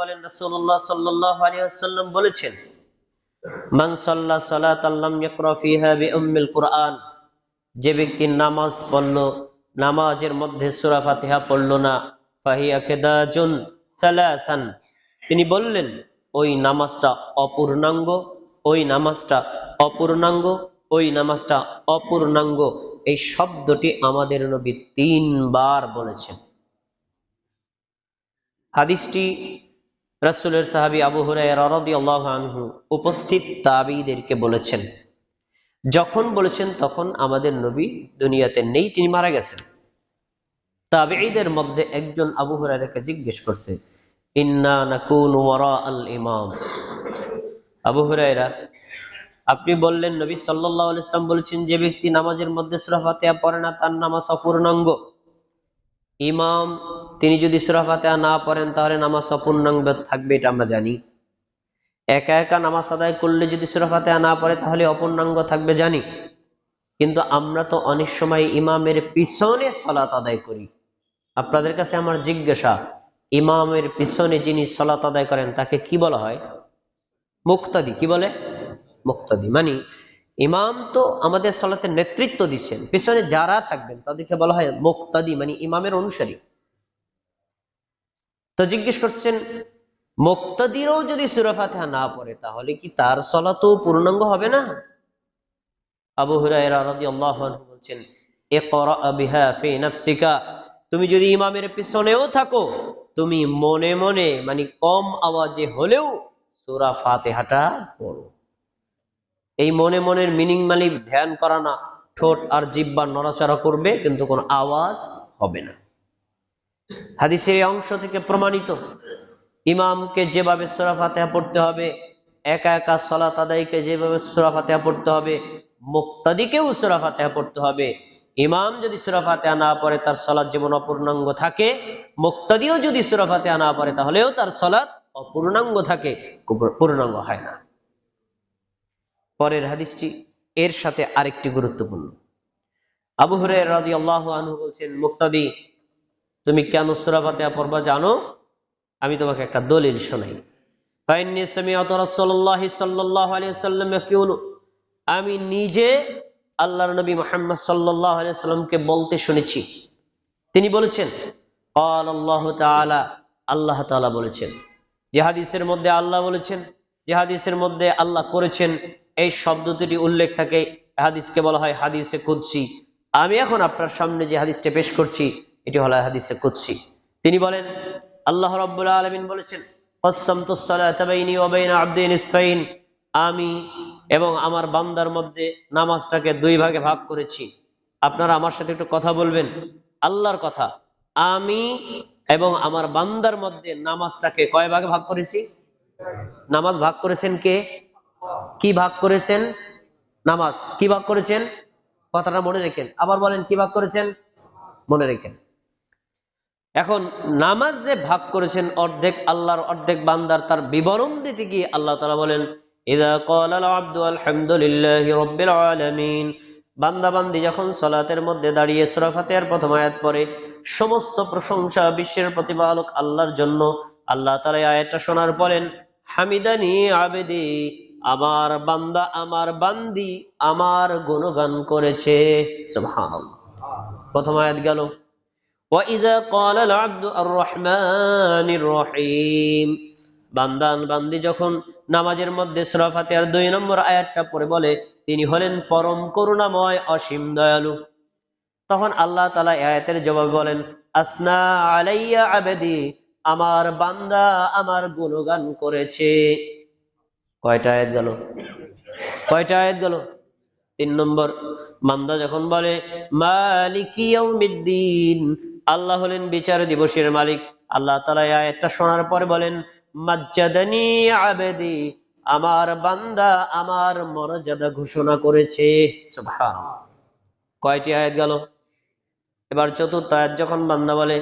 বলেন, রাসূলুল্লাহ সাল্লাল্লাহু আলাইহি ওয়াসাল্লাম বলেছেন, মান সাল্লা সালাতান লাম ফিহা বিউম্মিল কুরআন যে ব্যক্তি নামাজ পড়ল, নামাজের মধ্যে সূরা ফাতিহা পড়ল না, ফাহিয়া কিদাজুন সালাসান। তিনি বললেন, ওই নামাজটা অপূর্ণাঙ্গ, ওই নামাজটা অপূর্ণাঙ্গ, ওই নামাজটা অপূর্ণাঙ্গ এই শব্দটি আমাদের নবী তিনবার বলেছেন। হাদিসটি রাসূলের সাহাবী আবু হুরায়রা রাদিয়াল্লাহু আনহু উপস্থিত তাবিদেরকে বলেছেন, যখন বলেছেন তখন আমাদের নবী দুনিয়াতে নেই, তিনি মারা গেছেন। তাবিঈদের মধ্যে একজন আবু হুরায়রাকে জিজ্ঞেস করছে আবু হুরায়রা, আপনি বললেন নবী সাল্লাল্লাহু আলাইহি ওয়াসাল্লাম বলেছেন যে ব্যক্তি নামাজের মধ্যে সূরা ফাতিহা পড়ে না, তার নামাজ অপূর্ণাঙ্গ। ইমাম তিনি যদি সূরা ফাতিহা না পড়েন, তাহলে নামাজ অপূর্ণাঙ্গ থাকবে, এটা আমরা জানি। একা একা নামাজ আদায় করলে যদি সূরা ফাতিহা না পড়ে, তাহলে অপূর্ণাঙ্গ থাকবে, জানি। কিন্তু আমরা তো অনেক সময় ইমামের পিছনে সলাত আদায় করি। আপনাদের কাছে আমার জিজ্ঞাসা, ইমামের পিছনে যিনি সলাত আদায় করেন, তাকে কি বলা হয়? মুক্তাদি, কি বলে? মুক্তাদি। মানে ইমাম তো আমাদের সলাতে নেতৃত্ব দিচ্ছেন। পিছনে যারা থাকবেন, তাদেরকে বলা হয় মুক্তাদি মানে ইমামের অনুসারী। তো জিজ্ঞেস করছেন, মুক্তাদিরও যদি সুরা ফাতিহা না পড়ে, তাহলে কি তার সলাতও পূর্ণাঙ্গ হবে না? আবু আনহু বলছেন ফি নাফসিকা, তুমি যদি ইমামের পিছনেও থাকো, তুমি মনে মনে মানে কম আওয়াজে হলেও সূরা ফাতিহাটা পড়ো। এই মনে মনের মিনিং মানে ধ্যান করা না, ঠোঁট আর জিব্বা নড়াচড়া করবে, কিন্তু কোনো আওয়াজ হবে না। হাদিসের এই অংশ থেকে প্রমাণিত। ইমামকে যেভাবে সূরা ফাতিহা পড়তে হবে, একা একা সলাত আদায়কে যেভাবে সূরা ফাতিহা পড়তে হবে, মুক্তাদিকেও সূরা ফাতিহা পড়তে হবে। ইমাম যদি সূরা ফাতিহা না পড়ে, তার সলাৎ যেমন অপূর্ণাঙ্গ থাকে, মুক্তাদিও যদি সূরা ফাতিহা না পড়ে, তাহলেও তার সলাৎ অপূর্ণাঙ্গ থাকে পূর্ণাঙ্গ হয় না। পরের হাদিসটি এর সাথে আরেকটি গুরুত্বপূর্ণ। আবু হুরে রাজি আল্লাহ আনহু বলছেন, মুক্তাদি তুমি কেন সূরা ফাতিহা পড়বা জানো আমি তোমাকে একটা দলিল শোনাই ফাইন্নি সামিআতু রাসূলুল্লাহি সাল্লাল্লাহু আলাইহি ওয়াসাল্লাম ইয়াকুলু আমি নিজে আল্লাহর নবী মুহাম্মদ সাল্লাল্লাহু আলাইহি সাল্লামকে বলতে শুনেছি তিনি বলেছেন قال الله تعالى আল্লাহ তাআলা বলেছেন যে হাদিসের মধ্যে আল্লাহ বলেছেন যে হাদিসের মধ্যে আল্লাহ করেছেন এই শব্দ দুটি উল্লেখ থাকে হাদিসকে বলা হয় হাদিসে কুদসি আমি এখন আপনার সামনে যে হাদিসটা পেশ করছি এটি হল হাদিসে কুৎসি তিনি বলেন, আল্লাহ রব্বুল আলমিন বলেছেন আমি এবং আমার বান্দার মধ্যে নামাজটাকে দুই ভাগে ভাগ করেছি। আপনারা আমার সাথে একটু কথা বলবেন? আল্লাহর কথা, আমি এবং আমার বান্দার মধ্যে নামাজটাকে কয় ভাগে ভাগ করেছি? নামাজ ভাগ করেছেন কে? কি ভাগ করেছেন? নামাজ। কি ভাগ করেছেন? কথাটা মনে রেখেন। আবার বলেন, কি ভাগ করেছেন? মনে রেখেন। এখন নামাজ যে ভাগ করেছেন অর্ধেক আল্লাহর অর্ধেক বান্দার, তার বিবরণ দিতে গিয়ে আল্লাহ তালা বলেন, ইদা কল আব্দু আলহামদুলিল্লাহ রব্বিল আলামিন। বান্দা যখন সলাতের মধ্যে দাঁড়িয়ে সূরা ফাতিহার প্রথম আয়াত পড়ে, সমস্ত প্রশংসা বিশ্বের প্রতিপালক আল্লাহর জন্য। আল্লাহ এই আয়াতটা শোনার পরেন, হামিদানি আবেদি, আমার বান্দা আমার বান্দি আমার গুণগান করেছে। প্রথম আয়াত গেল। وَإِذَا قَالَ الْعَبْدُ الرَّحْمَنِ الرَّحِيمِ বান্দান বান্দি যখন নামাজের মধ্যে সূরা ফাতিহার দুই নম্বর আয়াতটা পড়ে বলে তিনি হলেন পরম করুণাময় অসীম দয়ালু তখন আল্লাহ তাআলা এই আয়াতের জবাবে বলেন আসনা আলাইয়া আবেদি আমার বান্দা আমার গুণগান করেছে কয়টা আয়াত গেল কয়টা আয়াত গেল তিন নম্বর বান্দা যখন বলে মালিকি ইয়াউমিদ্দিন আল্লাহ হলেন বিচার দিবসের মালিক। আল্লাহ তাআলা এই শোনার পরে বলেন, মাজ্জাদানি আবেদি, আমার বান্দা আমার মর্যাদা ঘোষণা করেছে। কয়টি আয়াত গেল? এবার চতুর্থ আয়াত যখন বান্দা বলে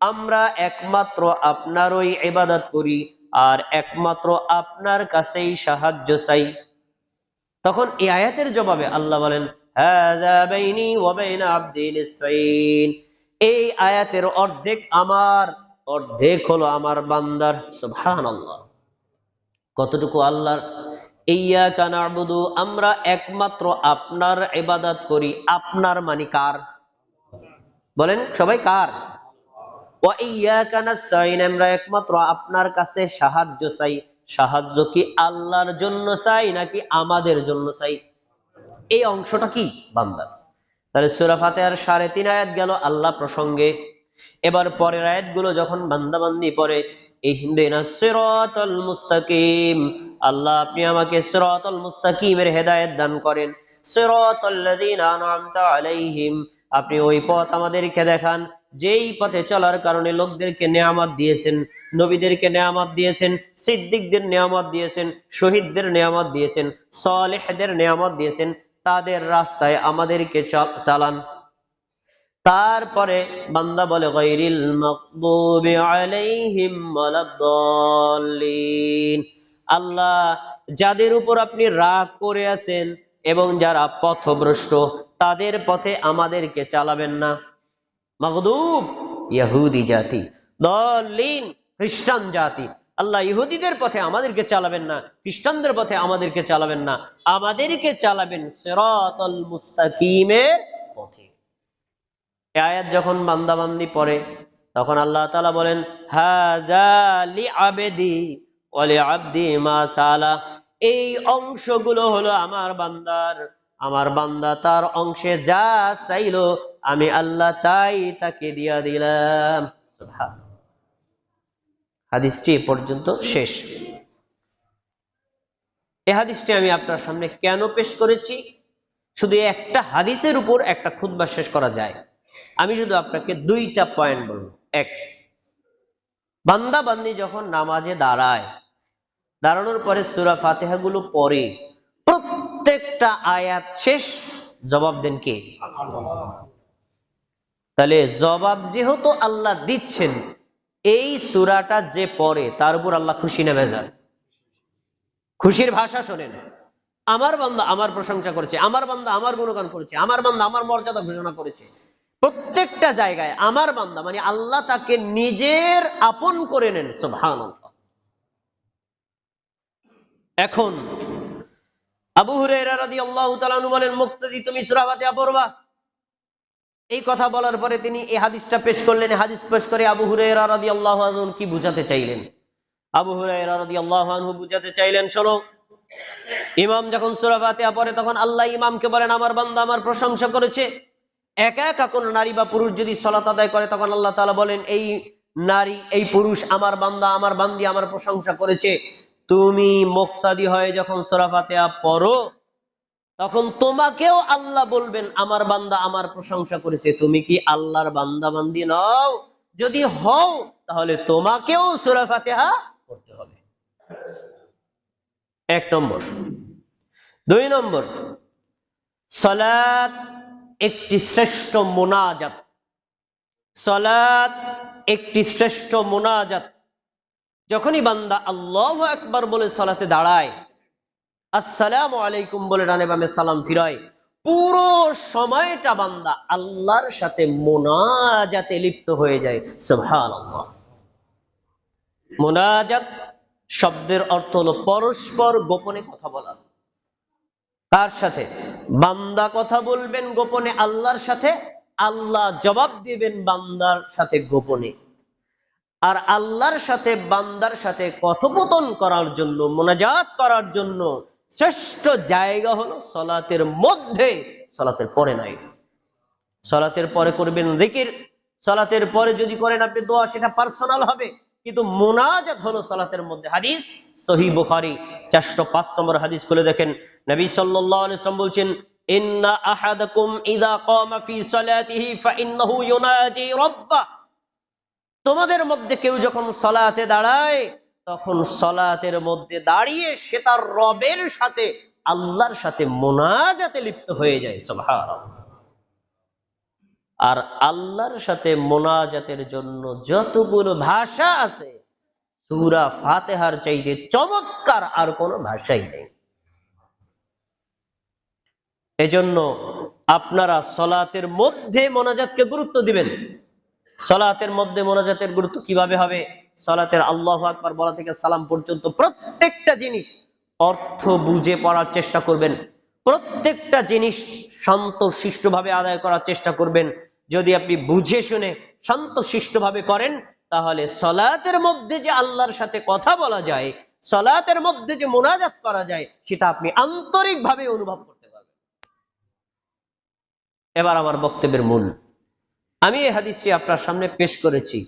আমরা একমাত্র আপনারই ইবাদত করি আর একমাত্র আপনার কাছেই সাহায্য চাই। তখন এই আয়াতের জবাবে আল্লাহ বলেন এই আয়াতের অর্ধেক আমার, অর্ধেক হলো আমার বান্দার কতটুকু আল্লাহর? ইয়া কানাবুদু আমরা একমাত্র আপনার ইবাদত করি। আপনার মানে কার? বলেন, সবাই কার? ওয়া ইয়াকা নাস্তাইন আমরা একমাত্র আপনার কাছে সাহায্য চাই। সাহায্য কি আল্লাহর জন্য চাই নাকি আমাদের জন্য চাই? এই অংশটা কি? বান্দা। তাহলে সূরা ফাতিহার সাড়ে তিন আয়াত গেল আল্লাহ প্রসঙ্গে। এবার পরের আয়াতগুলো যখন বান্দাবান্দি ইহদিনাস সিরাতাল মুস্তাকিম আল্লাহ আপনি আমাকে মুস্তাকিমের দান করেন। আলাইহিম আপনি ওই পথ আমাদেরকে দেখান, যেই পথে চলার কারণে লোকদেরকে নেয়ামত দিয়েছেন, নবীদেরকে নেয়ামত দিয়েছেন, সিদ্দিকদের নেয়ামত দিয়েছেন, শহীদদের নেয়ামত দিয়েছেন, সালেহদের নেয়ামত দিয়েছেন তাদের রাস্তায় আমাদেরকে চল- চালান। তারপরে বান্দা বলে মাকদুবি আল্লাহ, যাদের উপর আপনি রাগ করে আছেন এবং যারা পথভ্রষ্ট, তাদের পথে আমাদেরকে চালাবেন না। মগদুব ইহুদি জাতি দলিন খ্রিস্টান জাতি আল্লাহ ইহুদিদের পথে আমাদেরকে চালাবেন না, খ্রিস্টানদের পথে আমাদেরকে চালাবেন না, আমাদেরকে চালাবেন সিরাতাল মুস্তাকিমের পথে। আয়াত যখন বান্দাবান্দি পড়ে, তখন আল্লাহ তাআলা বলেন, হাযা লি আবেদি ওয়া লি আবদি মা সালা। এই অংশগুলো হলো আমার বান্দার, আমার বান্দা তার অংশে যা চাইলো, আমি আল্লাহ তাই তাকে দিয়া দিলাম। হাদিসটি এ পর্যন্ত শেষ। এই হাদিসটি আমি আপনার সামনে কেন পেশ করেছি? শুধু একটা হাদিসের উপর একটা খুতবা শেষ করা যায়। আমি শুধু আপনাকে দুইটা পয়েন্ট বলব। এক, বান্দা বান্দি যখন নামাজে দাঁড়ায়, দাঁড়ানোর পরে সুরা ফাতেহা গুলো পরে প্রত্যেকটা আয়াত শেষ, জবাব দেন কে? তাহলে জবাব যেহেতু আল্লাহ দিচ্ছেন এই সুরাটা যে পড়ে, তার উপর আল্লাহ খুশি নেমে যান খুশির ভাষা শোনেন। আমার বান্দা আমার প্রশংসা করেছে, আমার বান্দা আমার গুণগান করেছে, আমার বান্দা আমার মর্যাদা ঘোষণা করেছে। প্রত্যেকটা জায়গায় আমার বান্দা মানে আল্লাহ তাকে নিজের আপন করে নেন সুবহান এখন আবু আনহু বলেন, মুক্তাদি, তুমি সূরা ফাতিহা পড়বা। এই কথা বলার পরে তিনি এই হাদিসটা পেশ করলেন। হাদিস পেশ করে আবু রাদিয়াল্লাহু আনহু কি বুঝাতে চাইলেন? আবু রাদিয়াল্লাহু আনহু বুঝাতে চাইলেন, শোনো, ইমাম যখন সূরা ফাতিহা পড়ে, তখন আল্লাহ ইমামকে বলেন, আমার বান্দা আমার প্রশংসা করেছে। একা একা কোন নারী বা পুরুষ যদি সলাত আদায় করে, তখন আল্লাহ তালা বলেন, এই নারী, এই পুরুষ আমার বান্দা, আমার বান্দি আমার প্রশংসা করেছে। তুমি মোক্তাদি হয়ে যখন সূরা ফাতিহা পড়ো তখন তোমাকেও আল্লাহ বলবেন, আমার বান্দা আমার প্রশংসা করেছে, তুমি কি আল্লাহর বান্দা বান্দি নও? যদি হও, তাহলে তোমাকেও সূরা ফাতিহা পড়তে হবে। এক নম্বর। দুই নম্বর। সালাত একটি শ্রেষ্ঠ মোনাজাত। সালাত একটি শ্রেষ্ঠ মোনাজাত। যখনই বান্দা আল্লাহ একবার বলে সালাতে দাঁড়ায় আসসালামু আলাইকুম বলে ডানে বামে সালাম ফিরায়। পুরো সময়টা বান্দা আল্লাহর সাথে মোনাজাতে লিপ্ত হয়ে যায়। সুবহানাল্লাহ। মোনাজাত শব্দের অর্থ হলো পরস্পর গোপনে কথা বলা। কার সাথে? বান্দা কথা বলবেন গোপনে আল্লাহর সাথে, আল্লাহ জবাব দিবেন বান্দার সাথে গোপনে। আর আল্লাহর সাথে, বান্দার সাথে কথোপতন করার জন্য, মোনাজাত করার জন্য শ্রেষ্ঠ জায়গা হলো সলাতের মধ্যে, সলাতের পরে নয়। সলাতের পরে করবেন জিকির, সলাতের পরে যদি করেন আপনি দোয়া, সেটা পার্সোনাল হবে। কিন্তু মোনাজাত হলো সলাতের মধ্যে। হাদিস সহি বুখারি, চারশো পাঁচ নম্বর হাদিস খুলে দেখেন। নবী আলাইহি বলছেন, ইন্না আহাদাকুম ইযা কামা ফি সালাতিহি ফাইন্নাহু ইউনাজি রাব্বাহ তোমাদের মধ্যে কেউ যখন সলাতে দাঁড়ায় তখন সলাতের মধ্যে দাঁড়িয়ে সে তার রবের সাথে, আল্লাহর সাথে মোনাজাতে লিপ্ত হয়ে যায়, সুবহানাল্লাহ। আর আল্লাহর সাথে মোনাজাতের জন্য যতগুলো ভাষা আছে, সূরা ফাতেহার চাইতে চমৎকার আর কোনো ভাষাই নেই। এজন্য আপনারা সলাতের মধ্যে মোনাজাতকে গুরুত্ব দিবেন। সলাতের মধ্যে মোনাজাতের গুরুত্ব কীভাবে হবে? সলাতের আল্লাহ আকবার বলা থেকে সালাম পর্যন্ত প্রত্যেকটা জিনিস অর্থ বুঝে পড়ার চেষ্টা করবেন। প্রত্যেকটা জিনিস শান্ত শিষ্টভাবে আদায় করার চেষ্টা করবেন। যদি আপনি বুঝে শুনে শান্ত শিষ্টভাবে করেন, তাহলে সলাতের মধ্যে যে আল্লাহর সাথে কথা বলা যায়, সলাতের মধ্যে যে মোনাজাত করা যায়, সেটা আপনি আন্তরিকভাবে অনুভব করতে পারবেন। এবার আমার বক্তব্যের মূল আমি এই হাদিসটি আপনার সামনে পেশ করেছি।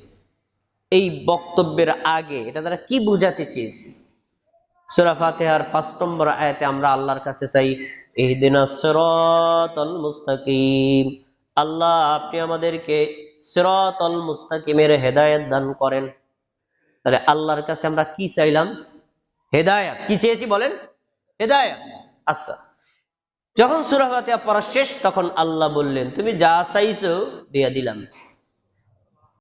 এই বক্তব্যের আগে এটা তারা কি বুঝাতে চেয়েছি? সুরা ফাতেহার পাঁচ নম্বর আয়াতে আমরা আল্লাহর কাছে চাই, ইহদিনা সিরাতাল মুস্তাকিম। আল্লাহ, আপনি আমাদেরকে সিরাতাল মুস্তাকিমের হেদায়েত দান করেন। তাহলে আল্লাহর কাছে আমরা কি চাইলাম? হেদায়েত। কি চেয়েছি বলেন? হেদায়েত। আচ্ছা। যখন সুরাফাতিয়া পড়া শেষ তখন আল্লাহ বললেন তুমি যা চাইছো দিয়া দিলাম।